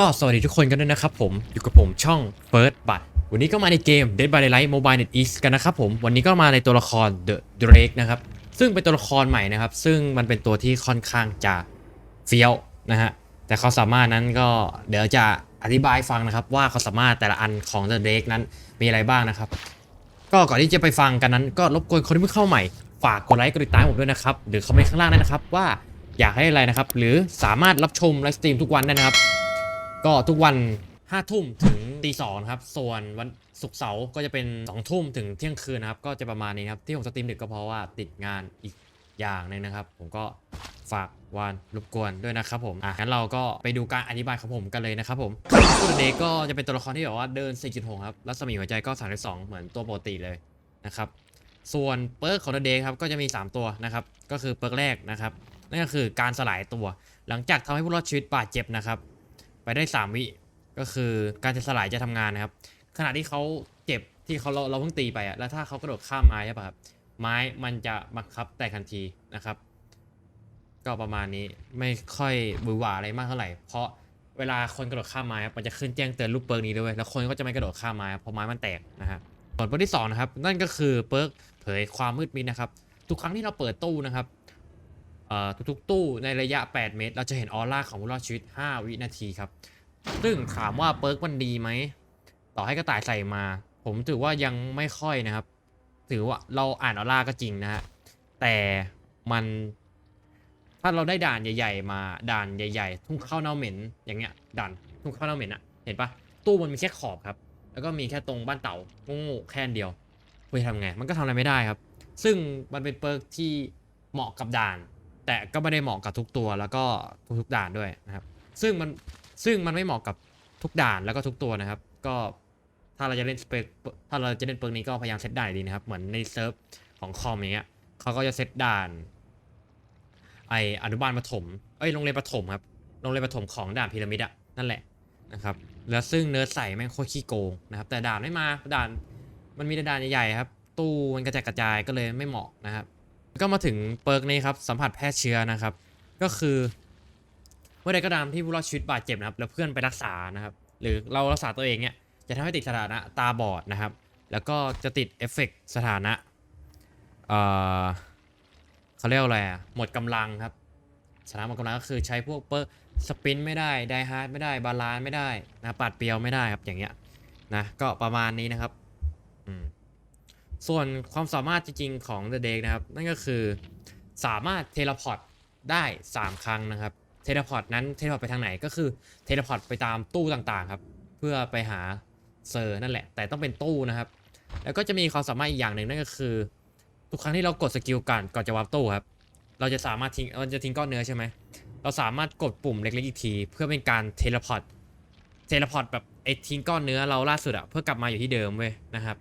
ก็สวัสดีทุกคนกันด้วยนะครับผม อยู่กับผมช่อง First บัตวันนี้ก็มาในเกม Dead by Daylight Mobile Net East กันนะครับผม วันนี้ก็มาในตัวละคร The Drake นะครับ ซึ่งเป็นตัวละครใหม่นะครับ ซึ่งมันเป็นตัวที่ค่อนข้างจะเฟี้ยวนะฮะ แต่เขามสามารถนั้นก็เดี๋ยวจะอธิบายฟังนะครับ ว่าเขามสามารถแต่ละอันของ The Drake นั้นมีอะไรบ้างนะครับ ก็ก่อนที่จะไปฟังกันนั้นก็รบกวนคนที่เพิ่งเข้าใหม่ ฝากกดไลค์กดติดตามผมด้วยนะครับ หรือคอมเมนต์ข้างล่างได้นะครับว่าอยากให้อะไรนะครับ หรือสามารถรับชมไลฟ์สตรีมทุกวันได้นะครับ ก็ทุกวัน5ทุ่มถึงตีสองครับ ส่วนวันศุกร์เสาร์ก็จะเป็น2ทุ่มถึงเที่ยงคืนนะครับ ก็จะประมาณนี้ครับ ที่ผมสตรีมดึกก็เพราะว่าติดงานอีกอย่างหนึงนะครับ ผมก็ฝากวานรบกวนด้วยนะครับผม อะงั้นเราก็ไปดูการอธิบายของผมกันเลยนะครับผมตัวเดก็จะเป็นตัวละครที่แบบว่าเดิน 4.6 ครับแล้วสมีหัวใจก็ 32 เหมือนตัวปกติเลยนะครับ ส่วนเปิร์กของเดย์ครับก็จะมี 3 ตัวนะครับ ก็คือเปิร์กแรกนะครับ นั่นก็คือการสลายตัว หลังจากทำให้ผู้รอดชีวิตบาดเจ็บนะครับ ไปได้ 3 วิก็คือการจะสลายจะทำงานนะครับ ขณะที่เขาเจ็บที่เขาเราเราเพิ่งตีไปอะแล้วถ้าเขากระโดดข้ามไม้ใช่ปะครับไม้มันจะบังคับแต่ทันทีนะครับ ก็ประมาณนี้ไม่ค่อยบือหวาอะไรมากเท่าไหร่ เพราะเวลาคนกระโดดข้ามไม้มันจะขึ้นแจ้งเตือนรูปเปิร์กนี้ด้วยแล้วคนก็จะไม่กระโดดข้ามไม้เพราะไม้มันแตกนะฮะส่วนเปิร์กที่สองนะครับนั่นก็คือเปิร์กเผยความมืดมิดนะครับ ทุกครั้งที่เราเปิดตู้นะครับ ทุกๆ ตู้ในระยะ 8 เมตร เราจะเห็นออร่าของผู้รอดชีวิต 5 วินาทีครับ ซึ่งถามว่าเปิร์กมันดีไหม ต่อให้กระต่ายใส่มา ผมถือว่ายังไม่ค่อยนะครับ ถือว่าเราอ่านออร่าก็จริงนะฮะ แต่มัน ถ้าเราได้ด่านใหญ่ ๆ มา ด่านใหญ่ ๆ ทุ่งข้าวเน่าเหม็น อย่างเงี้ย ด่านทุ่งข้าวเน่าเหม็นอะเห็นปะตู้มันมีแค่ขอบครับ แล้วก็มีแค่ตรงบ้านเต่าโง่แค่นเดียวคุณจะทำไง มันก็ทำอะไรไม่ได้ครับ ซึ่งมันเป็นเปิร์กที่เหมาะกับด่าน แต่ก็ไม่ได้เหมาะกับทุกตัวแล้วก็ทุกด่านด้วยนะครับ ซึ่งมันซึ่งมันไม่เหมาะกับทุกด่านแล้วก็ทุกตัวนะครับ ก็ถ้าเราจะเล่นสเปกถ้าเราจะเล่นเปิร์กนี้ก็พยายามเซตด่านดีนะครับ เหมือนในเซิร์ฟของคอมอย่างเงี้ยเขาก็จะเซตด่าน ไออนุบาลประถมเอ้ยโรงเรียนประถมครับโรงเรียนประถมของด่านพีระมิดอะนั่นแหละนะครับแล้วซึ่งเนื้อใส่แม่งโคตรขี้โกงนะครับ แต่ด่านไม่มาด่านมันมีแต่ด่านใหญ่ๆครับ ตู้มันกระจายกระจายก็เลยไม่เหมาะนะครับ ก็มาถึงเปิร์กนี้ครับสัมผัสแพร่เชื้อนะครับ ก็คือเมื่อใดก็ตามที่ผู้รอดชีวิตบาดเจ็บนะครับ แล้วเพื่อนไปรักษานะครับ หรือเรารักษาตัวเองเนี่ยจะทำให้ติดสถานะตาบอดนะครับ แล้วก็จะติดเอฟเฟกต์สถานะเอ่อเขาเรียกอะไรอะหมดกำลังครับสถานะหมดกำลังก็คือใช้พวกเปิร์กสปินไม่ได้ไดฮาร์ดไม่ได้บาลานไม่ได้นะปัดเปียวไม่ได้ครับอย่างเงี้ยนะก็ประมาณนี้นะครับอืม ส่วนความสามารถจริงๆของ The Day นะครับ นั่นก็คือสามารถเทเลพอร์ตได้ 3 ครั้งนะครับ เทเลพอร์ตนั้นเทเลพอร์ตไปทางไหนก็คือเทเลพอร์ตไปตามตู้ต่างๆครับ เพื่อไปหาเซอร์นั่นแหละ แต่ต้องเป็นตู้นะครับ แล้วก็จะมีความสามารถอีกอย่างหนึ่งนั่นก็คือ ทุกครั้งที่เรากดสกิลก่อนก่อนจะวาร์ปตู้ครับ เราจะสามารถทิ้งเราจะทิ้งก้อนเนื้อใช่ไหมเราสามารถกดปุ่มเล็กๆอีกที เพื่อเป็นการเทเลพอร์ตเทเลพอร์ตแบบไอ้ทิ้งก้อนเนื้อเราล่าสุดอะเพื่อกลับมาอยู่ที่เดิมเว้ยนะครับ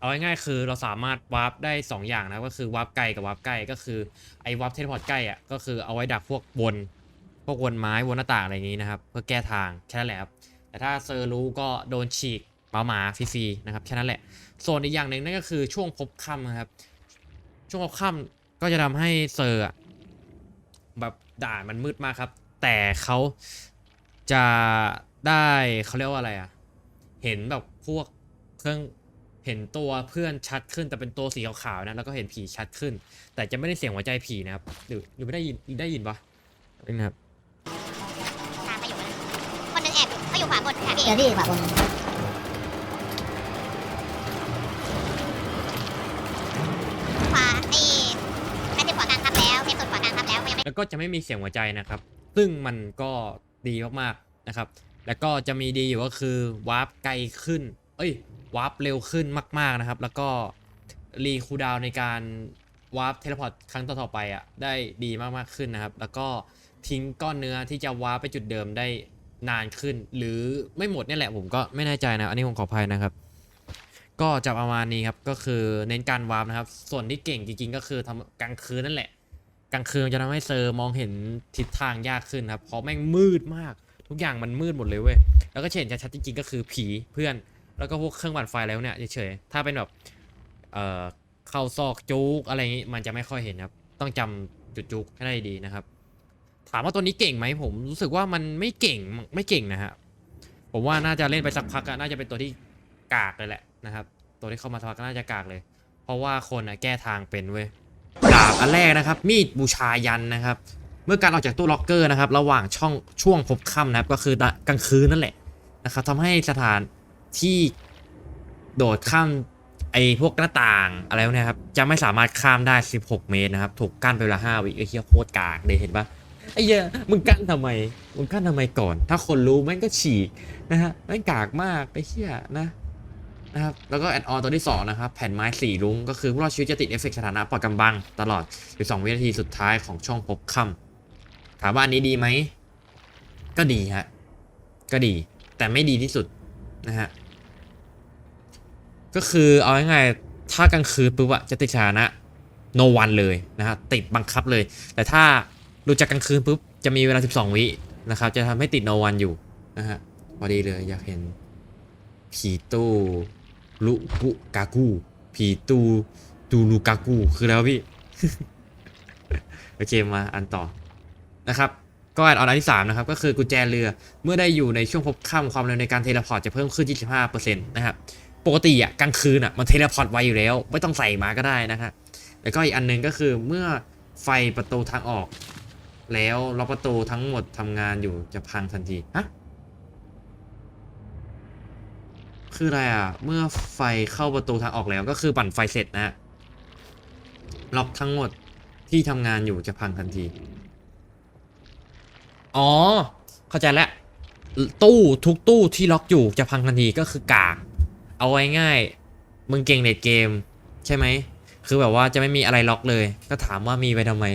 เอาง่ายๆคือเราสามารถวาร์ปได้ 2 อย่างนะก็คือวาร์ปไกลกับวาร์ปใกล้ก็คือไอ้วาร์ปเทเลพอร์ตใกล้อะก็คือเอาไว้ดักพวกวนพวกวนไม้วนหน้าต่างอะไรอย่างนี้นะครับเพื่อแก้ทางแค่นั้นแหละครับแต่ถ้าเซอร์รู้ก็โดนฉีกหมาหมาฟรีๆนะครับแค่นั้นแหละส่วนอีกอย่างหนึ่งนั่นก็คือช่วงพบค่ำนะครับ ช่วงพบค่ำก็จะทำให้เซอร์อะแบบด่านมันมืดมากครับ แต่เขาจะได้เขาเรียกว่าอะไรอะเห็นแบบพวกเครื่อง ห็นตัวเพื่อนชัดขึ้นแต่เป็นตัวสีขาวๆนะแล้วก็เห็นผีชัดขึ้น แต่จะไม่ได้เสียงหัวใจผีนะครับหรือหรือไม่ได้ยินได้ยินปะนี่นะครับตามไปอยู่นะคนหนึงแอบอยู่เขาอยู่ขวาบนค่ะพี่เดี๋ยวพี่ขวาบนขวาไอ้แม่ที่ขวากลางทับแล้วเทปสุดขวากลางทับแล้วก็ยังไม่แล้วก็จะไม่มีเสียงหัวใจนะครับ ซึ่งมันก็ดีมากๆนะครับ แล้วก็จะมีดีอยู่ก็คือวาร์ปไกลขึ้น เอ้ยวาร์ปเร็วขึ้นมากๆนะครับ แล้วก็รีคูดาวในการวาร์ปเทเลพอร์ตครั้งต่อๆไปอะได้ดีมากๆขึ้นนะครับ แล้วก็ทิ้งก้อนเนื้อที่จะวาร์ปไปจุดเดิมได้นานขึ้น หรือไม่หมดนี่แหละผมก็ไม่แน่ใจนะ อันนี้ผมขออภัยนะครับ ก็จะประมาณนี้ครับ ก็คือเน้นการวาร์ปนะครับ ส่วนที่เก่งจริงๆ ก็คือทำกลางคืนนั่นแหละ กลางคืนจะทำให้เซอร์มองเห็นทิศทางยากขึ้นครับ เพราะแม่งมืดมาก ทุกอย่างมันมืดหมดเลยเว้ย แล้วก็เห็นชัดๆจริงๆ ก็คือผีเพื่อน แล้วก็พวกเครื่องปั่นไฟแล้วเนี่ยเฉยๆถ้าเป็นแบบเอ่อเข้าซอกจุกอะไรอย่างงี้มันจะไม่ค่อยเห็นครับ ต้องจำจุดจุกให้ได้ดีนะครับ ถามว่าตัวนี้เก่งไหมผมรู้สึกว่ามันไม่เก่งไม่เก่งนะฮะผมว่าน่าจะเล่นไปสักพักอะน่าจะเป็นตัวที่กากเลยแหละนะครับ ตัวที่เข้ามาสักพักก็น่าจะกากเลย เพราะว่าคนอะแก้ทางเป็นเว้ยดาบอันแรกนะครับ มีดบูชายันนะครับ เมื่อการออกจากตู้ล็อกเกอร์นะครับ ระหว่างช่องช่วงพบค่ำนะครับ ก็คือกลางคืนนั่นแหละนะครับทำให้สถาน ที่โดดข้ามไอ้พวกหน้าต่างอะไรพวกเนี้ยครับจะไม่สามารถข้ามได้ 16 เมตรนะครับ ถูกกั้นไปเวลา5วิไอ้เหี้ยโคตรกากเลยเห็นปะไอ้เหี้ยมึงกั้นทำไมมึงกั้นทำไมก่อน ถ้าคนรู้ม่งก็ฉีกนะฮะม่งกากมากไอ้เหี้ยนะนะครับแล้วก็แอดออนตัวที่สองนะครับ แผ่นไม้สีรุ้งก็คือผู้รอดชีวิตจะติดเอฟเฟกต์สถานะปลอดกำบัง ตลอด12วินาทีสุดท้ายของช่องพบค่ำถามว่าอันนี้ดีไหม ก็ดีฮะ ก็ดีแต่ไม่ดีที่สุดนะฮะ ก็คือเอาง่ายๆถ้ากลางคืนปุ๊บอะจะติดสถานะ no one เลยนะฮะติดบังคับเลย แต่ถ้าหลุดจากกลางคืนปุ๊บจะมีเวลา 12 วินะครับ จะทำให้ติด no one อยู่นะฮะพอดีเลยอยากเห็นผีตู้ลุกุกากูผีตู้ตูลูกากูคือแล้วพี่ โอเคมาอันต่อนะครับก็อันออนที่ 3 นะครับ ก็คือกุญแจเรือเมื่อได้อยู่ในช่วงพบค่ำความเร็วในการเทเลพอร์ตจะเพิ่มขึ้น 25%นะครับ ปกติอะกลางคืนอะมันเทเลพอร์ตไวอยู่แล้ว ไม่ต้องใส่มาก็ได้นะครับแล้วก็อีกอันหนึงก็คือเมื่อไฟประตูทางออก แล้วล็อกประตูทั้งหมดทำงานอยู่จะพังทันทีฮะคืออะไรอะ เมื่อไฟเข้าประตูทางออกแล้วก็คือปั่นไฟเสร็จนะฮะล็อกทั้งหมดที่ทำงานอยู่จะพังทันที อ๋อ เข้าใจแล้ว ตู้ทุกตู้ที่ล็อกอยู่จะพังทันทีก็คือกาก เอาไว้ง่าย มึงเก่งในเกม ใช่ไหม คือแบบว่าจะไม่มีอะไรล็อกเลย ก็ถามว่ามีไว้ทำไม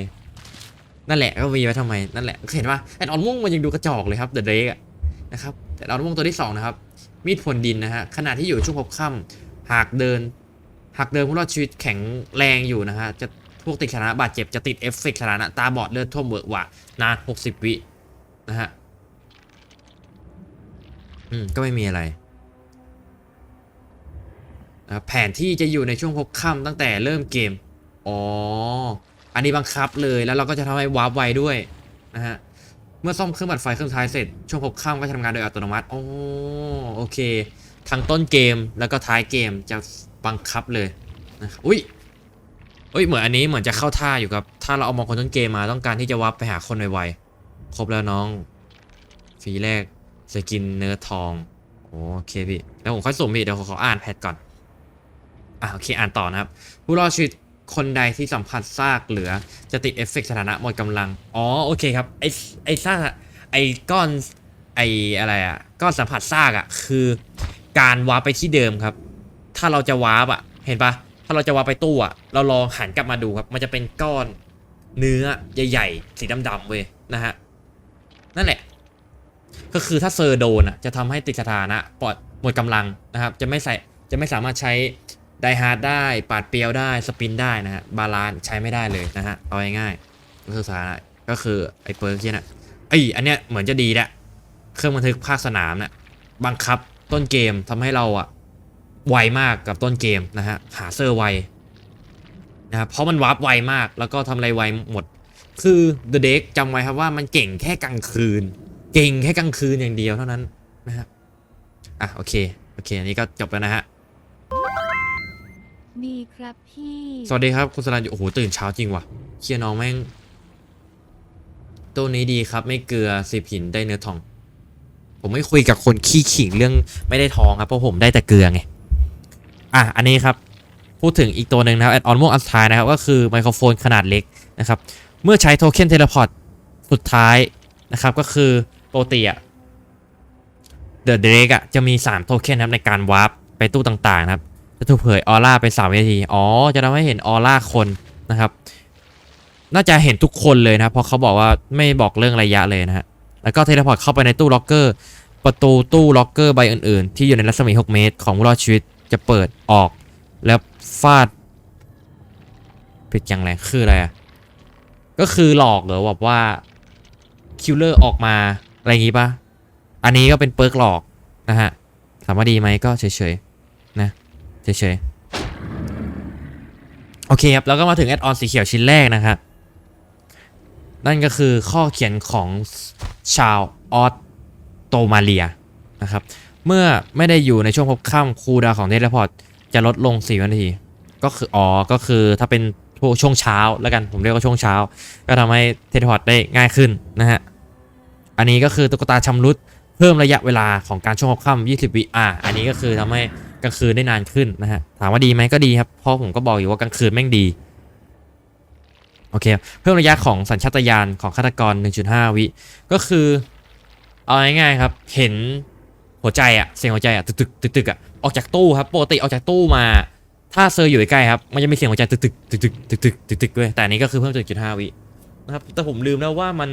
นั่นแหละก็มีไว้ทำไม นั่นแหละ เห็นว่าแอดออนม่วงมันยังดูกระจอกเลยครับเดอะเดกนะครับแต่อดออนม่วงตัวที่สองนะครับ มีดพลดินนะฮะ ขณะที่อยู่ช่วงพบค่ำหากเดิน หากเดินผู้รอดชีวิตแข็งแรงอยู่นะฮะ จะพวกติดสถานะบาดเจ็บจะติดเอฟเฟกต์สถานะตาบอดเลือดท่วมเวอะหวะนาน 60 วินะฮะ อืม ก็ไม่มีอะไร นะแผนที่จะอยู่ในช่วงพบค่ำตั้งแต่เริ่มเกม อ๋อ อันนี้บังคับเลยแล้วเราก็จะทำให้วาร์ปไวด้วยนะฮะ เมื่อซ่อมเครื่องบัดไฟเครื่องท้ายเสร็จ ช่วงพบค่ำก็จะทำงานโดยอัตโนมัติโอ้โอเค ทั้งต้นเกมแล้วก็ท้ายเกมจะบังคับเลยนะอุ้ยอุ้ยเหมือนอันนี้เหมือนจะเข้าท่าอยู่ครับ ถ้าเราเอามองคนต้นเกมมาต้องการที่จะวาร์ปไปหาคนไวๆ ครบแล้วน้องฟรีแรกสกินเนื้อทอง โอเคพี่ แล้วผมค่อยสุ่มพี่เดี๋ยวผมขออ่านแพทก่อน อะโอเคอ่านต่อนะครับ ผู้รอดชีวิตคนใดที่สัมผัสซากเหลือจะติดเอฟเฟกต์สถานะหมดกำลัง อ๋อโอเคครับไอไอซากไอก้อนไออะไรอะก้อนสัมผัสซากอะคือการวาร์ปไปที่เดิมครับ ถ้าเราจะวาร์ปอะเห็นปะถ้าเราจะวาร์ปไปตู้อะเราลองหันกลับมาดูครับ มันจะเป็นก้อนเนื้อใหญ่ๆสีดำๆเว้ยนะฮะนั่นแหละ ก็คือถ้าเซอร์โดนอะจะทำให้ติดสถานะปลอดหมดกำลังนะครับ จะไม่ใส่จะไม่สามารถใช้ ไดฮาร์ดได้ ปาดเปียวได้สปินได้นะฮะบาลานใช้ไม่ได้เลยนะฮะ เอาง่ายๆก็คือสานะก็คือไอ้เปิร์กที่น่ะไอ้อันเนี้ยเหมือนจะดีแหละเครื่องบันทึกภาคสนามเนี่ยบังคับต้นเกมทำให้เราอะไวมากกับต้นเกมนะฮะหาเซอร์ไวนะครับเพราะมันวาร์ปไวมากแล้วก็ทำอะไรไวหมด คือ The Deck จำไว้ครับว่ามันเก่งแค่กลางคืน เก่งแค่กลางคืนอย่างเดียวเท่านั้นนะฮะอะโอเค โอเค อันนี้ก็จบแล้วนะฮะ ดีครับพี่สวัสดีครับคุณสรันอยู่โอ้โหตื่นเช้าจริงว่ะเคียน้องแม่งตัวนี้ดีครับ ไม่เกลือสิบหินได้เนื้อทอง ผมไม่คุยกับคนขี้ขิงเรื่องไม่ได้ทองครับเพราะผมได้แต่เกลือไงอะอันนี้ครับ พูดถึงอีกตัวหนึ่งนะครับแอดออนม่วงอันท้ายนะครับ ก็คือไมโครโฟนขนาดเล็กนะครับ เมื่อใช้โทเค็นเทเลพอร์ตสุดท้ายนะครับ ก็คือปกติอะเดอะเดรกอะจะมี 3 โทเค็นครับในการวาร์ปไปตู้ต่างๆนะครับ จะถูกเผยออร่าไป3วินาที อ๋อ จะทำให้เห็นออร่าคนนะครับ น่าจะเห็นทุกคนเลยนะครับเพราะเขาบอกว่าไม่บอกเรื่องระยะเลยนะฮะ แล้วก็เทเลพอร์ตเข้าไปในตู้ล็อกเกอร์ ประตูตู้ล็อกเกอร์ใบอื่นๆ ที่อยู่ในรัศมี 6 เมตร ของผู้รอดชีวิตจะเปิดออก แล้วฟาดผิดอย่างไรคืออะไรอะก็คือหลอกเหรอแบบว่าคิลเลอร์ออกมาอะไรอย่างงี้ปะอันนี้ก็เป็นเปิร์กหลอกนะฮะถามว่าดีไหมก็เฉยๆ เฉยๆ โอเคครับ แล้วก็มาถึงแอดออนสีเขียวชิ้นแรกนะครับ นั่นก็คือข้อเขียนของชาวออสโตมาเลียนะครับ เมื่อไม่ได้อยู่ในช่วงพบค่ำคูดาของเทเลพอร์ตจะลดลง4วินาที ก็คืออ๋อ ก็คือถ้าเป็นช่วงเช้าแล้วกัน ผมเรียกว่าช่วงเช้า ก็ทำให้เทเลพอร์ตได้ง่ายขึ้นนะฮะ อันนี้ก็คือตุ๊กตาชำรุดเพิ่มระยะเวลาของการช่วงพบค่ำ20วิอ่าอันนี้ก็คือทำให้ กลางคืนได้นานขึ้นนะฮะถามว่าดีไหมก็ดีครับเพราะผมก็บอกอยู่ว่ากลางคืนแม่งดีโอเคเพิ่มระยะของสัญชาตญาณของฆาตกร 1.5 วิก็คือเอาง่ายๆครับเห็นหัวใจอะเสียงหัวใจอะตึกตึกตึกตึกอะออกจากตู้ครับปกติออกจากตู้มา ถ้าเซอร์อยู่ใกล้ครับมันจะมีเสียงหัวใจตึกตึกตึกตึกตึกตึกตึกตึกด้วยแต่อันนี้ก็คือเพิ่มจุด5วินะครับแต่ผมลืมแล้วว่ามัน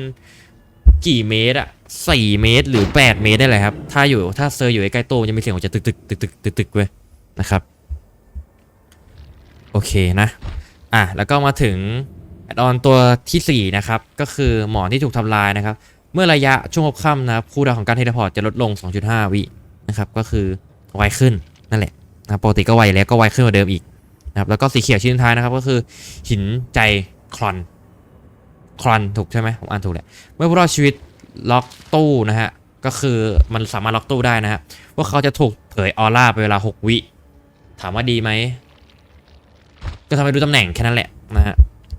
กี่เมตรอะ4เมตรหรือ 8 เมตรได้เลยครับ ถ้าอยู่ถ้าเซอร์อยู่ใกล้ๆตู้มันจะมีเสียงหัวใจตึกตึกตึกตึกตึกตึกด้ยนะครับ โอเคนะ อะแล้วก็มาถึงแอดออนตัวทีสี่ 4 นะครับ ก็คือหมอนที่ถูกทำลายนะครับ เมื่อระยะช่วงพบค่ำนะครับคูลดาวของการเทเลพอร์ตจะลดลง 2.5 วินะครับ ก็คือไวขึ้นนั่นแหละนะครับปกติก็ไวแล้วก็ไวขึ้นกว่าเดิมอีกนะครับแล้วก็สีเขียวชิ้นท้ายนะครับ ก็คือหินใจคลอน คลอนถูกใช่ไหมผมอ่านถูกแหละเมื่อผู้รอดชีวิตล็อกตู้นะฮะก็คือมันสามารถล็อกตู้ได้นะฮะพวกเขาจะถูกเผยออร่าไปเวลา 6 วิ ถามว่าดีไหมก็ทำให้รู้ตำแหน่งแค่นั้นแหละนะฮะ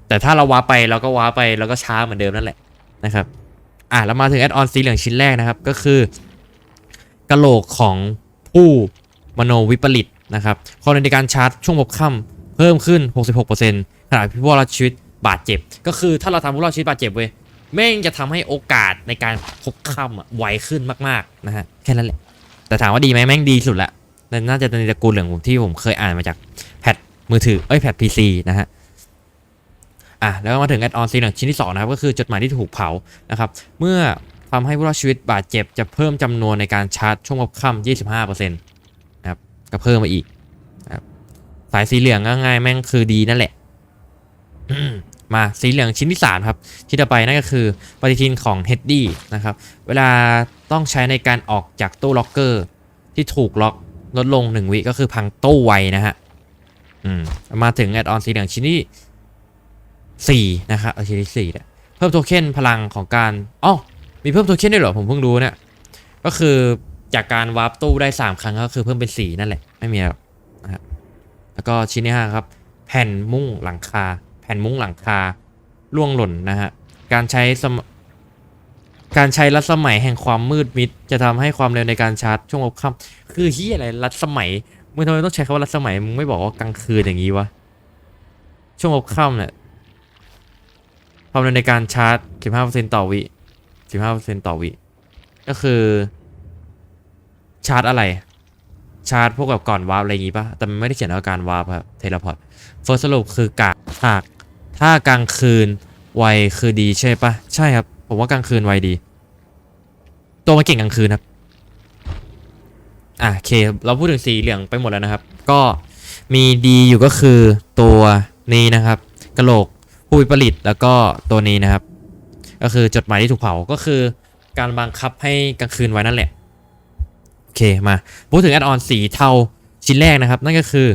แต่ถ้าเราว้าไปเราก็ว้าร์ปไปเราก็ช้าเหมือนเดิมนั่นแหละนะครับอะแล้วมาถึงแอดออนสีเหลืองชิ้นแรกนะครับ ก็คือกะโหลกของผู้มโนวิปริตนะครับความเร็วในการชาร์จช่วงพบค่ำเพิ่มขึ้น 66%ขณะที่ผู้รอดชีวิต บาดเจ็บ ก็คือถ้าเราทำผู้รอดชีวิตบาดเจ็บเว้ยแม่งจะทำให้โอกาสในการพบค่ำอะไวขึ้นมากๆนะฮะแค่นั้นแหละ แต่ถามว่าดีไหมแม่งดีสุดละน่าจะในตระกูลเหลืองที่ผมเคยอ่านมาจากแพทมือถือเอ้ยแพทพีซีนะฮะอะแล้วมาถึงแอดออนซีหนึ่งชิ้นที่2นะครับก็คือจดหมายที่ถูกเผานะครับเมื่อทำให้ผู้รอดชีวิตบาดเจ็บจะเพิ่มจำนวนในการชาร์จช่วงพบค่ำ25%นะครับก็เพิ่มมาอีกนะครับสายสีเหลืองง่ายแม่งคือดีนั่นแหละ มาสีเหลืองชิ้นที่ 3 ครับที่ต่อไปนั่นก็คือปฏิทินของเฮดดี้นะครับ เวลาต้องใช้ในการออกจากตู้ล็อกเกอร์ ที่ถูกล็อกลดลง 1 วิก็คือพังตู้ไวนะฮะอืมมาถึงแอดออนสีเหลืองชิ้นที่สี่นะครับชิ้นที่สี่เนี่ยเพิ่มโทเค็นพลังของการอ๋อมีเพิ่มโทเค็นด้วยเหรอผมเพิ่งรู้เนี่ยก็คือจากการวาร์ปตู้ได้ 3 ครั้งก็คือเพิ่มเป็น 4 นั่นแหละ ไม่มีแล้วนะครับแล้วก็ชิ้นที่5ครับ แผ่นมุ้งหลังคา ผ่นมุ้งหลังคาล่วงหล่นนะฮะ การใช้การใช้รัศมัยแห่งความมืดมิด จะทำให้ความเร็วในการชาร์จช่วงหัวค่ำคือเฮียอะไรรัศมัยมึงทำไมต้องใช้คำว่ารัศมัยมึงไม่บอกว่ากลางคืนอย่างนี้วะช่วงหัวค่ำเนี่ยความเร็วในการชาร์จ 15%ต่อวิ 15%ต่อวิ ก็คือ ชาร์จอะไร ชาร์จพวกแบบก่อนวาร์ปอะไรอย่างงี้ป่ะ แต่มันไม่ได้เขียนว่าการวาร์ปครับ เทเลพอร์ตเฟิร์สสรุปคือกากหาก ถ้ากลางคืนไวคือดีใช่ปะใช่ครับ ผมว่ากลางคืนไวดี ตัวมันเก่งกลางคืนครับอะโอเค เราพูดถึงสีเหลืองไปหมดแล้วนะครับ ก็มีดีอยู่ก็คือตัวนี้นะครับกระโหลกผู้วิปริตแล้วก็ตัวนี้นะครับ ก็คือจดหมายที่ถูกเผาก็คือ การบังคับให้กลางคืนไว้นั่นแหละโอเคมาพูดถึงแอดออนสีเทาชิ้นแรกนะครับ นั่นก็คือ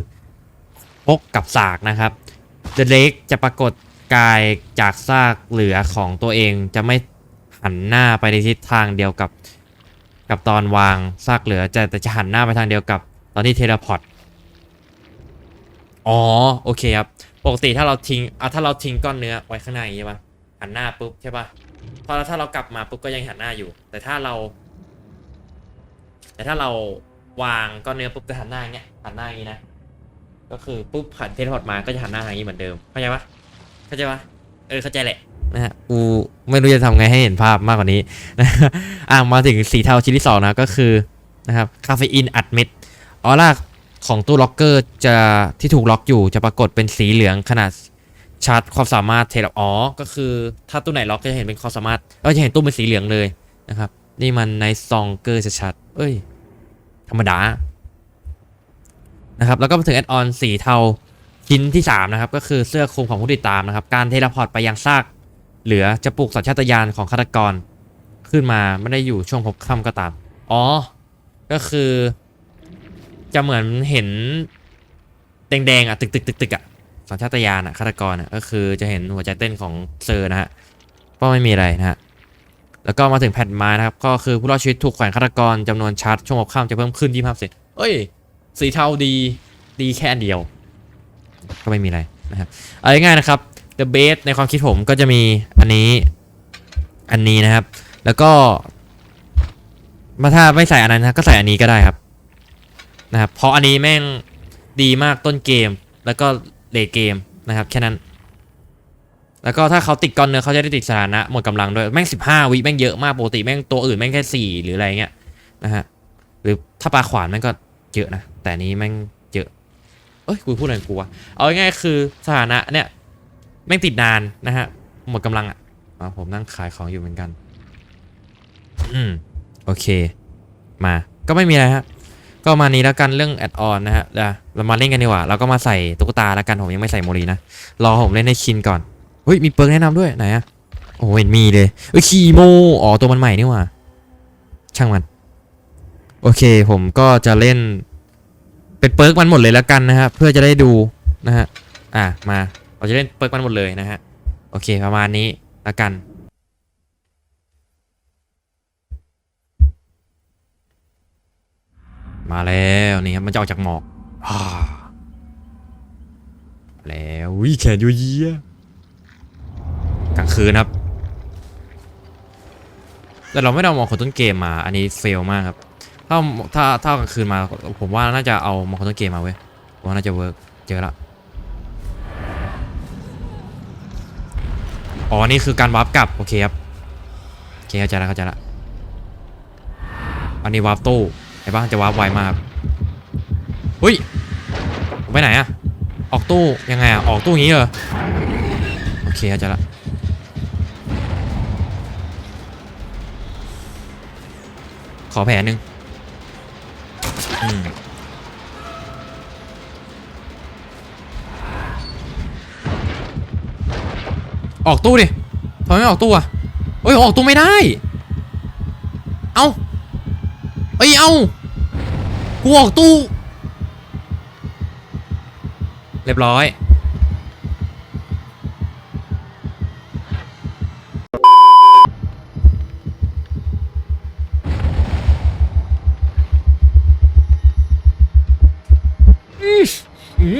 พกกับสากนะครับ เดเลกจะปรากฏกายจากซากเหลือของตัวเองจะไม่หันหน้าไปในทิศทางเดียวกับ กับตอนวางซากเหลือจะแต่จะหันหน้าไปทางเดียวกับ ตอนที่เทเลพอร์ตอ๋อโอเคครับปกติถ้าเราทิ้งอะถ้าเราทิ้งก้อนเนื้อไว้ข้างในใช่ปะหันหน้าปุ๊บใช่ปะพอถ้าเรากลับมาปุ๊บก็ยังหันหน้าอยู่ แต่ถ้าเรา แต่ถ้าเราวางก้อนเนื้อปุ๊บจะหันหน้าอย่างเงี้ยหันหน้าอย่างงี้นะ ก็คือปุ๊บผ่านเทเลพอร์ตมาก็จะหันหน้าทางนี้เหมือนเดิมเข้าใจปะเข้าใจปะเออเข้าใจแหละนะฮะกูไม่รู้จะทำไงให้เห็นภาพมากกว่านี้นะอะมาถึงสีเทาชิ้นที่สองนะก็คือนะครับคาเฟอีนอัดเม็ดออร่าของตู้ล็อกเกอร์จะที่ถูกล็อกอยู่จะปรากฏเป็นสีเหลืองขนาดชาร์จความสามารถเทเลอ๋อก็คือถ้าตู้ไหนล็อกจะเห็นเป็นความสามารถเออจะเห็นตู้เป็นสีเหลืองเลยนะครับ นี่มันในซองเกอร์ชัดๆเอ้ย ธรรมดา นะครับแล้วก็มาถึงแอดออนสีเทาชิ้นที่ 3 นะครับ ก็คือเสื้อคลุมของผู้ติดตามนะครับ การเทเลพอร์ตไปยังซาก เหลือจะปลุกสัญชาตญาณของฆาตกร ขึ้นมาไม่ได้อยู่ช่วงพบค่ำก็ตาม อ๋อ ก็คือ จะเหมือนเห็นแดงๆอะตึกตึกตึกตึกอะสัญชาตญาณอะฆาตกรอะก็คือจะเห็นหัวใจเต้นของเซอร์นะฮะก็ไม่มีอะไรนะฮะแล้วก็มาถึงแผ่นไม้นะครับ ก็คือผู้รอดชีวิตถูกแขวนฆาตกรจำนวนชาร์จช่วงหัวค่ำจะเพิ่มขึ้น25%เอ้ย สีเทาดีดีแค่อันเดียว ก็ไม่มีอะไรนะครับเอาง่ายๆนะครับ The Base ในความคิดผมก็จะมีอันนี้อันนี้นะครับ แล้วก็มาถ้าไม่ใส่อันนั้นนะก็ใส่อันนี้ก็ได้ครับนะครับ เพราะอันนี้แม่งดีมากต้นเกม แล้วก็เลเกมนะครับแค่นั้น แล้วก็ถ้าเขาติดก้อนเนื้อเขาจะได้ติดสถานะหมดกำลังด้วยแม่ง 15 วิแม่งเยอะมากปกติแม่งตัวอื่นแม่งแค่ 4 หรืออะไรเงี้ยนะฮะหรือถ้าปลาขวานแม่งก็เยอะนะ แต่นี้แม่งเยอะเอ้ยกูพูดอะไรกูวะเอาง่ายๆคือสถานะเนี่ยแม่งติดนานนะฮะหมดกำลังอะอ่าผมนั่งขายของอยู่เหมือนกันอืมโอเค มาก็ไม่มีอะไรฮะก็มานี้แล้วกันเรื่องแอดออนนะฮะเดี๋ยวเรามาเล่นกันดีกว่าเราก็มาใส่ตุ๊กตาแล้วกันผมยังไม่ใส่โมลีนะรอผมเล่นให้ชินก่อนเฮ้ยมีเปิร์กแนะนำด้วยไหนอะโอ้เห็นมีเลยเอ้ยคีโมอ๋อตัวมันใหม่นี่ว่าช่างมัน โอเคผมก็จะเล่น เป็นเปิร์กมันหมดเลยแล้วกันนะฮะเพื่อจะได้ดูนะฮะอะมาเราจะเล่นเปิร์กมันหมดเลยนะฮะโอเคประมาณนี้แล้วกันมาแล้วนี่ครับมันจะออกจากหมอกอแล้ววิแขนยูเยียกลางคืนครับ แต่เราไม่ได้เอามองคนต้นเกมมา อันนี้เฟลมากครับ ถ้าถ้าถ้ากลางคืนมาผมว่าน่าจะเอามอคนต้นเกมมาเว้ยผมว่าน่าจะเวิร์กเจอละอ๋อ นี่คือการวาร์ปกลับ โอเคครับ โอเคเข้าใจแล้วเข้าใจละอันนี้วาร์ปตู้ไอ้บ้านจะวาร์ปไวมากเฮ้ยไปไหนอะออกตู้ยังไงอะออกตู้งนี้เหรอโอเคเข้าใจละขอแผลหนึ่ง ออกตู้ดิทำไมไม่ออกตู้อะเอ้ยออกตู้ไม่ได้ เอ้าเอ้ยเอ้ากูออกตู้ เรียบร้อย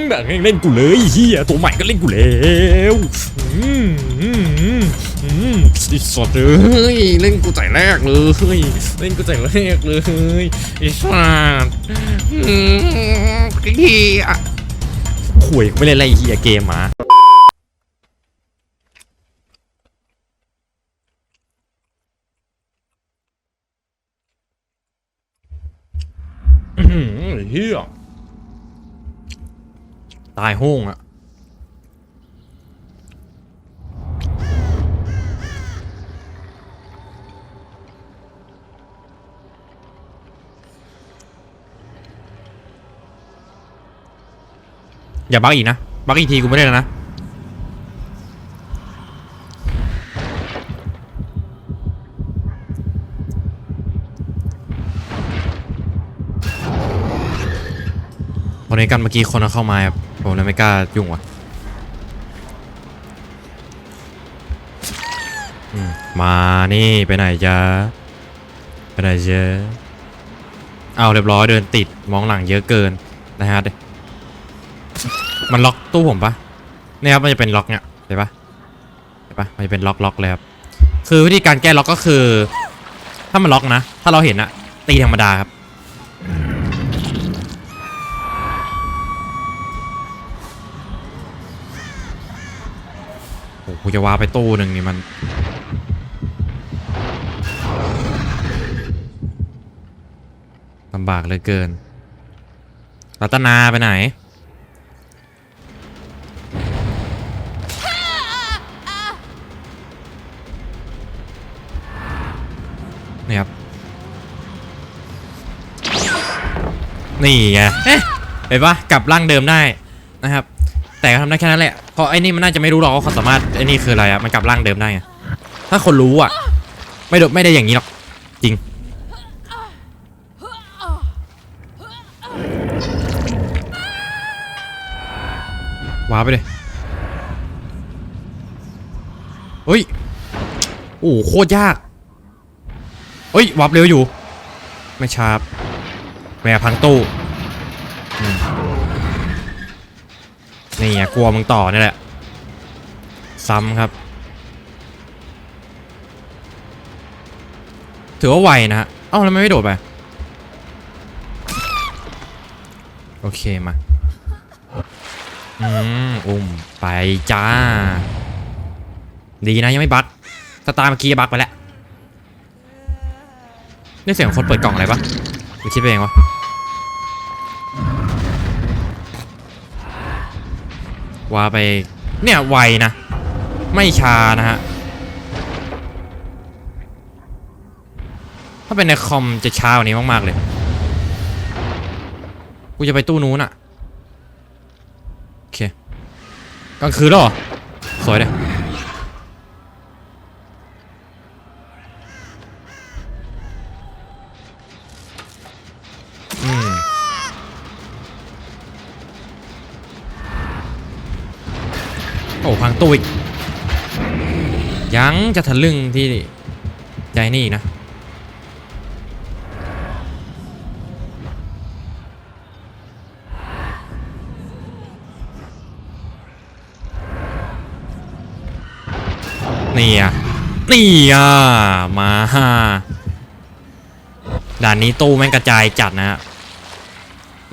แบบเล่นกูเลยเฮียตัวใหม่ก็เล่นกูแล้วอืมอืมอืมอืมสัตว์เอ้ยเล่นกูใจแรกเลยเล่นกูใจแรกเลยไอ้สัตว์อืมเฮียข่วยไม่เล่นอะไรเฮียเกมอื้อหือไอ้เฮีย ตายห้งอะอย่าบักอีกนะ บักอีกทีกูไม่ได้แล้วนะ พอในกันเมื่อกี้คนเอาเข้ามาครับผมเลยไม่กล้ายุ่งว่ะมานี่ไปไหนจ๊ะไปไหนเจ๊ะเอาเรียบร้อยเดินติดมองหลังเยอะเกินนะฮะเดมันล็อกตู้ผมปะเนี่ยครับมันจะเป็นล็อกเนี่ยเห็นปะเห็นปะมันจะเป็นล็อกล็อกเลยครับคือวิธีการแก้ล็อกก็คือ ถ้ามันล็อกนะ ถ้าเราเห็นอะตีธรรมดาครับ กูจะวาไปตู้หนึ่งนี่มัน ลำบากเลยเกิน รัตนาไปไหน นี่ครับ นี่ไงเอ๊ะเห็นปะกลับร่างเดิมได้นะครับ แต่ก็ทำได้แค่นั้นแหละ เพราะไอ้นี่มันน่าจะไม่รู้หรอกว่าความสามารถไอ้นี่คืออะไรอะมันกลับร่างเดิมได้ไง ถ้าคนรู้อะไม่ดไม่ได้อย่างนี้หรอก จริง ว้าไปเลยเฮ้ย โอ้โหโคตรยากเอ้ย วับเร็วอยู่ ไม่ชาร์ปแหวพังตู้อืม นี่ไงกลัวมึงต่อนี่แหละ ซ้ำครับ ถือว่าไวนะฮะ เอ้าแล้วไมไม่โดดไป โอเคมา อืมอุ้มไปจ้า ดีนะยังไม่บั๊กสตาร์เมื่อกี้บั๊กไปแล้วนี่เสียงคนเปิดกล่องอะไรปะหรือคิดไปเองวะ ว่าไปเนี่ยไวนะ ไม่ช้านะฮะ ถ้าเป็นในคอมจะช้ากว่านี้มาก ๆ เลย กูจะไปตู้นู้นอะโอเคกลางคืนแล้วเหรอ สวยเลย ตู้อีกยังจะทะลึ่งที่ใจนี่นะ นี่อะ นี่อะมาด่านนี้ตู้แม่งกระจายจัดนะฮะ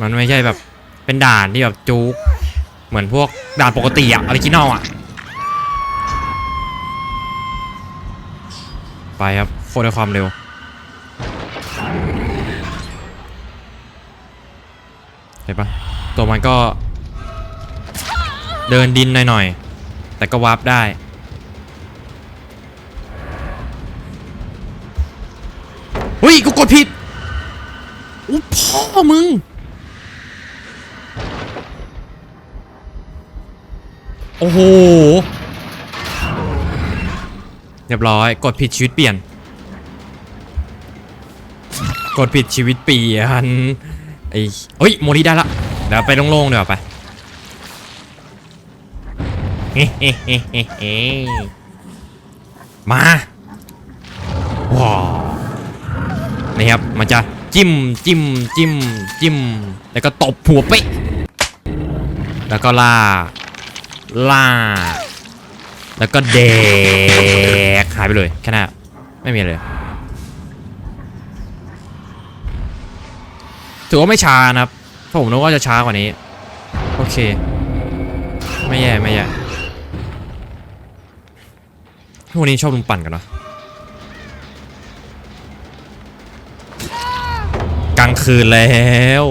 มันไม่ใช่แบบเป็นด่านที่แบบจุก เหมือนพวกด่านปกติอะออริจินอลอะ ไปครับโคตรด้วยความเร็ว เห็นปะตัวมันก็ เดินดินหน่อยๆ แต่ก็วาร์ปได้เฮ้ยกูกดผิดอู้พ่อมึง โอ้โห เรียบร้อย กดผิดชีวิตเปลี่ยน กดผิดชีวิตเปลี่ยนไอ้เฮ้ยโมลีได้ละเดี๋ยวไปโล่งๆเดี๋ยวไปมาว้าวนี่ครับมันจะจิ้มจิ้มจิ้มจิ้มแล้วก็ตบหัวเป๊ะแล้วก็ล่าล่า แล้วก็แดกหายไปเลยแค่นั้นไม่มีเลยถือว่าไม่ช้านะครับเพราะผมนึกว่าจะช้ากว่านี้ โอเค ไม่แย่ไม่แย่พวกนี้ชอบลุมปั่นกันเนาะกลางคืนแล้ว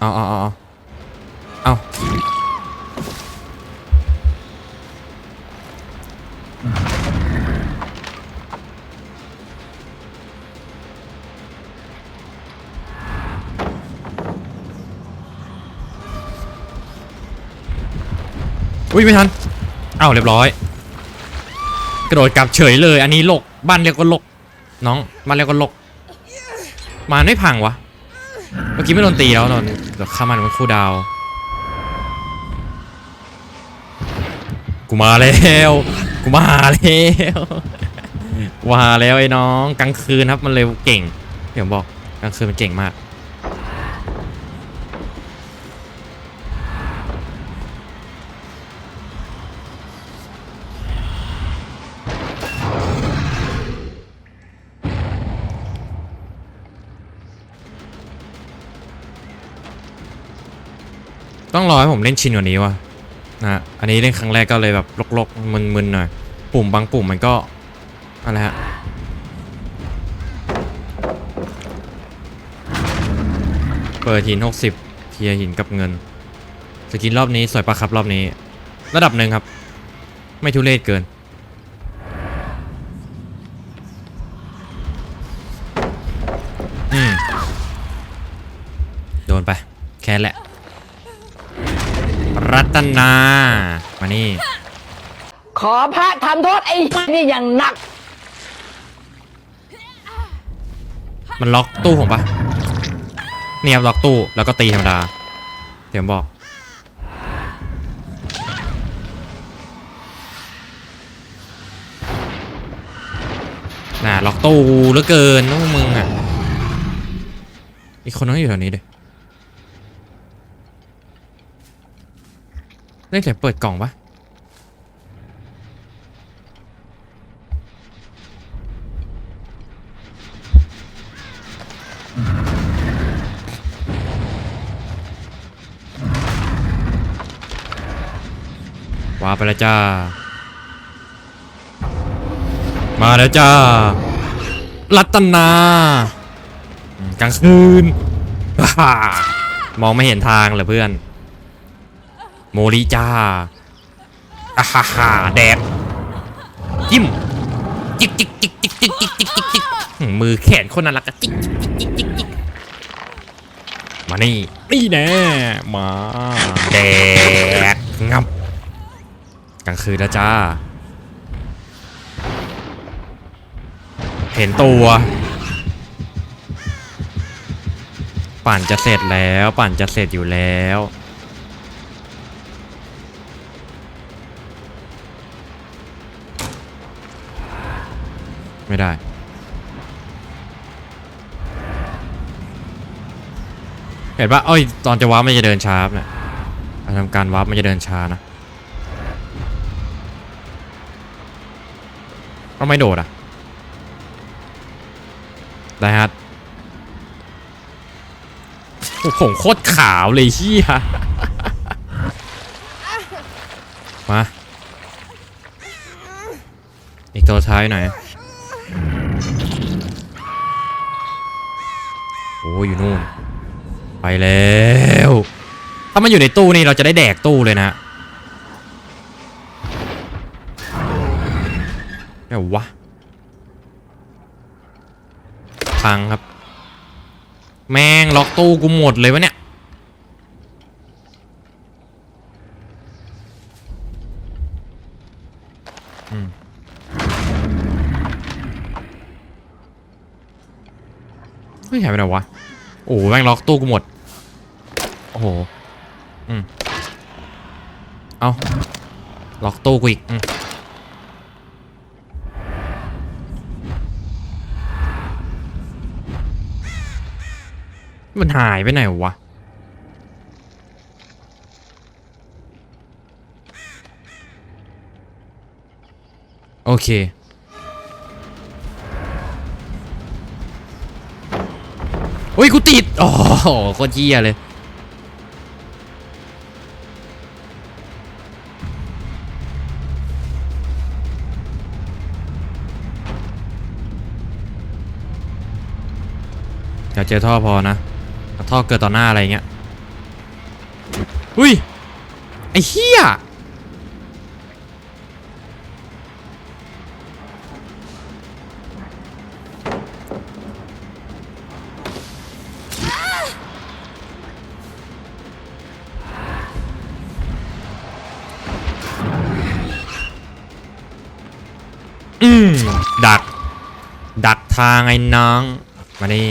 เอาเอาเอาเอาอุ้ยไม่ทันเอ้าเรียบร้อย กระโดดกลับเฉยเลย อันนี้ลกบ้านเรียกว่าลก น้องบ้านเรียกว่าลก มาไม่พังวะ เมื่อกี้ไม่โดนตีแล้วตอนนี้ เดี๋ยวข้ามมันมันคู่ดาว กูมาแล้ว กูมาแล้วกูมาแล้วไอ้น้องกลางคืนครับมันเร็วเก่ง เดี๋ยวบอกกลางคืนมันเก่งมาก ต้องรอให้ผมเล่นชินกว่านี้วะนะอันนี้เล่นครั้งแรกก็เลยแบบลกๆมึนๆหน่อย ปุ่มบางปุ่มมันก็อะไรฮะเปิดหิน 60เทียหินกับเงิน สกินรอบนี้สวยปะครับรอบนี้ ระดับหนึ่งครับ ไม่ทุเรศเกิน นา มานี่ ขอพระทำโทษไอ้นี่อย่างหนัก มันล็อกตู้ผมปะเนี่ยครับล็อกตู้แล้วก็ตีธรรมดา เดี๋ยวบอก น่ะล็อกตู้เหลือเกินน้องมึงอะ อีกคนนึงอยู่แถวนี้ดิ ได้แต่เปิดกล่องปะว้าไปแล้วจ้า มาแล้วจ้า รัตนากลางคืน มองไม่เห็นทางเลยเพื่อน มริจ้าอ่าฮ่าฮ่าแดกจิ้มจิกจิกจิกจิกจิกจิกจิกจิกจิกอืมมือแขนคนน่ารักอะจิกจิกจิกจิกจิกจิกมานี่นี่แน่มาแดกงับกลางคืนแล้วจ้า เห็นตัว ปั่นจะเสร็จแล้ว ปั่นจะเสร็จอยู่แล้ว ไม่ได้ เห็นปะเอ้ย ตอนจะวาร์ปมันจะเดินช้าเนี่ยการทำการวาร์ปมันจะเดินช้านะก็ไม่โดดอะ ได้ฮัทโอ้โหผมโคตรขาวเลยเฮียมา อีกตัวท้ายหน่อย อ้ยอยู่นู่น ไปแล้ว ถ้ามันอยู่ในตู้นี่เราจะได้แดกตู้เลยนะไหนวะพังครับ แม่งล็อกตู้กูหมดเลยวะเนี่ย อืมเฮ้ยหายไปไหนวะ โอ้แม่งล็อกตู้กูหมด โอ้โห อืม เอาล็อกตู้กูอีก อืมมันหายไปไหนวะ โอเค อ้ยกูติดอ๋อโคตรเหี้ยเลยอย่าเจอท่อพอนะท่อเกิดต่อหน้าอะไรเงี้ยอุ้ยไอ้เหี้ย ดักทางไอ้น้อง มานี่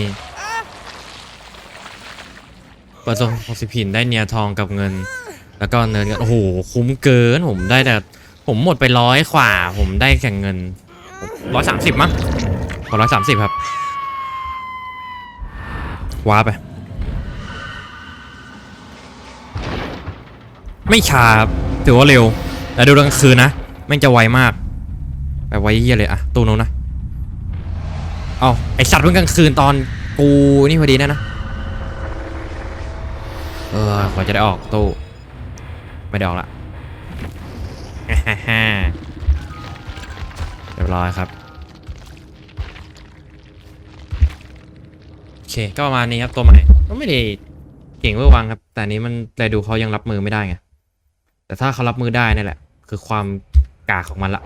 ประสบผสิพินได้เนียทองกับเงิน แล้วก็เนินกันโอ้โหคุ้มเกินผมได้แต่ ผมหมดไปร้อยขวาผมได้แข่งเงินร้อยสามสิบมั้งขอร้อยสามสิบครับว้าไป ไม่ช้าครับถือว่าเร็วแต่ดูกลางคืนนะแม่งจะไวมาก แบบไวเยี่ยเลยอะตู้นู้นนะ เอาไอสัตว์เพิ่งกลางคืนตอนกูนี่พอดีนะนะ เออกว่าจะได้ออกตู้ ไม่ได้ออกละเรียบร้อยครับโอเคก็ประมาณนี้ครับตัวใหม่ก็ไม่ได้เก่งเวอร์วังครับ แต่นนี้มันแลดูเขายังรับมือไม่ได้ไงแต่ถ้าเขารับมือได้นี่แหละ คือความกากของมันละ